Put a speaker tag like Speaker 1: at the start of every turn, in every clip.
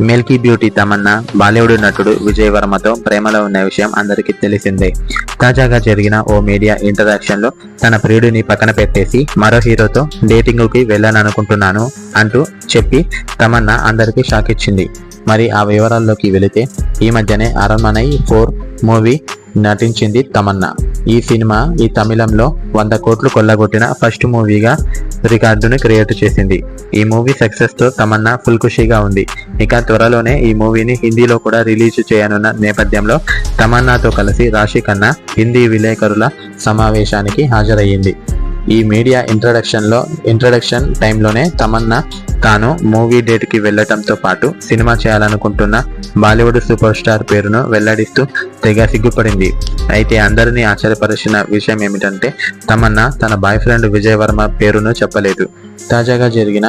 Speaker 1: Milky beauty Tamannaah Bollywood నటుడు విజయ్ వర్మతో ప్రేమలో ఉన్న విషయం అందరికీ తెలిసిందే. తాజాగా జరిగిన ఓ మీడియా ఇంటరాక్షన్లో తన ప్రియుడిని పక్కన పెట్టేసి మరో హీరోతో డేటింగ్కి వెళ్ళాలనుకుంటున్నాను అంటూ చెప్పి తమన్నా అందరికీ షాక్ ఇచ్చింది. మరి ఆ వివరాల్లోకి వెళితే ఈ మధ్యనే అరమనై ఫోర్ మూవీ నటించింది తమన్నా. ఈ సినిమా ఈ తమిళంలో వంద కోట్లు కొల్లగొట్టిన ఫస్ట్ మూవీగా రికార్డును క్రియేట్ చేసింది. ఈ మూవీ సక్సెస్తో తమన్నా ఫుల్ ఖుషీగా ఉంది. ఇక త్వరలోనే ఈ మూవీని హిందీలో కూడా రిలీజ్ చేయనున్న నేపథ్యంలో తమన్నాతో కలిసి రాశి ఖన్నా హిందీ విలేకరుల సమావేశానికి హాజరయ్యింది. ఈ మీడియా ఇంట్రడక్షన్లో ఇంట్రడక్షన్ టైంలోనే తమన్నా తాను మూవీ డేట్కి వెళ్ళటంతో పాటు సినిమా చేయాలనుకుంటున్న బాలీవుడ్ సూపర్ స్టార్ పేరును వెల్లడిస్తూ తెగ సిగ్గుపడింది. అయితే అందరినీ ఆశ్చర్యపరిచిన విషయం ఏమిటంటే తమన్నా తన బాయ్ ఫ్రెండ్ విజయ్ వర్మ పేరును చెప్పలేదు. తాజాగా జరిగిన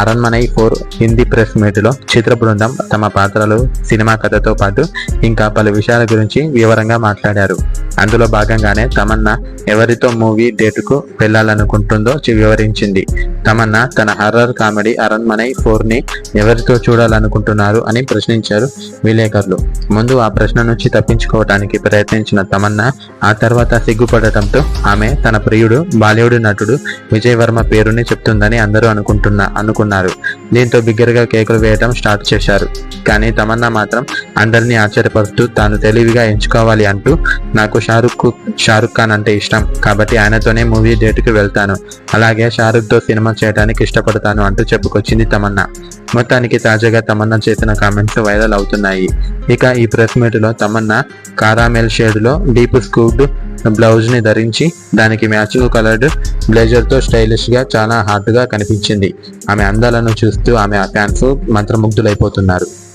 Speaker 1: అరణ్మనై ఫోర్ హిందీ ప్రెస్ మీట్లో చిత్ర బృందం తమ పాత్రలు సినిమా కథతో పాటు ఇంకా పలు విషయాల గురించి వివరంగా మాట్లాడారు. అందులో భాగంగానే తమన్నా ఎవరితో మూవీ డేట్కు వెళ్ళాలనుకుంటుందో వివరించింది. తమన్నా తన హర్రర్ కామెడీ అరణ్మనై ఫోర్ని ఎవరితో చూడాలనుకుంటున్నారు అని ప్రశ్నించారు విలేకరులు. ముందు ఆ ప్రశ్న నుంచి తప్పించుకోవడానికి ప్రయత్నించిన తమన్నా ఆ తర్వాత సిగ్గుపడటంతో ఆమె తన ప్రియుడు బాలీవుడ్ నటుడు విజయ్ వర్మ పేరుని చెప్తుందని అందరూ అనుకుంటున్నా అనుకున్నారు. దీంతో బిగ్గరగా కేకులు వేయడం స్టార్ట్ చేశారు. కానీ తమన్నా మాత్రం అందరినీ ఆశ్చర్యపరుస్తూ తాను తెలివిగా ఎంచుకోవాలి అంటూ నాకు షారుఖ్ షారుఖ్ ఖాన్ అంటే ఇష్టం. కాబట్టి ఆయనతోనే మూవీ డేట్కి వెళ్తాను. అలాగే షారుఖ్తో సినిమా చేయడానికి ఇష్టపడతాను అంటూ చెప్పుకొచ్చింది తమన్నా. మొత్తానికి తాజాగా తమన్నా చేసిన కామెంట్స్ వైరల్ అవుతున్నాయి. ఇక ఈ ప్రెస్ మీట్లో తమన్నా కారామెల్ షేడ్లో డీప్ స్కూడ్ బ్లౌజ్ని ధరించి దానికి మ్యాచింగ్ కలర్డ్ బ్లేజర్తో స్టైలిష్గా చాలా హాట్గా కనిపించింది. ఆమె అందాలను చూస్తూ ఆమె ఫ్యాన్స్ మంత్రముగ్ధులైపోతున్నారు.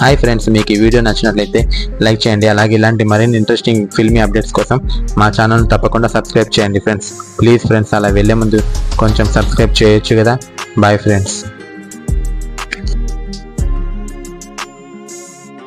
Speaker 1: హాయ్ ఫ్రెండ్స్ మీకు ఈ వీడియో నచ్చినట్లయితే లైక్ చేయండి. అలాగే ఇలాంటి మరిన్ని ఇంట్రెస్టింగ్ ఫిల్మీ అప్డేట్స్ కోసం మా ఛానల్ తప్పకుండా సబ్స్క్రైబ్ చేయండి ఫ్రెండ్స్ ప్లీజ్ ఫ్రెండ్స్ అలా వెళ్ళే ముందు కొంచెం సబ్స్క్రైబ్ చేయొచ్చు కదా. Bye friends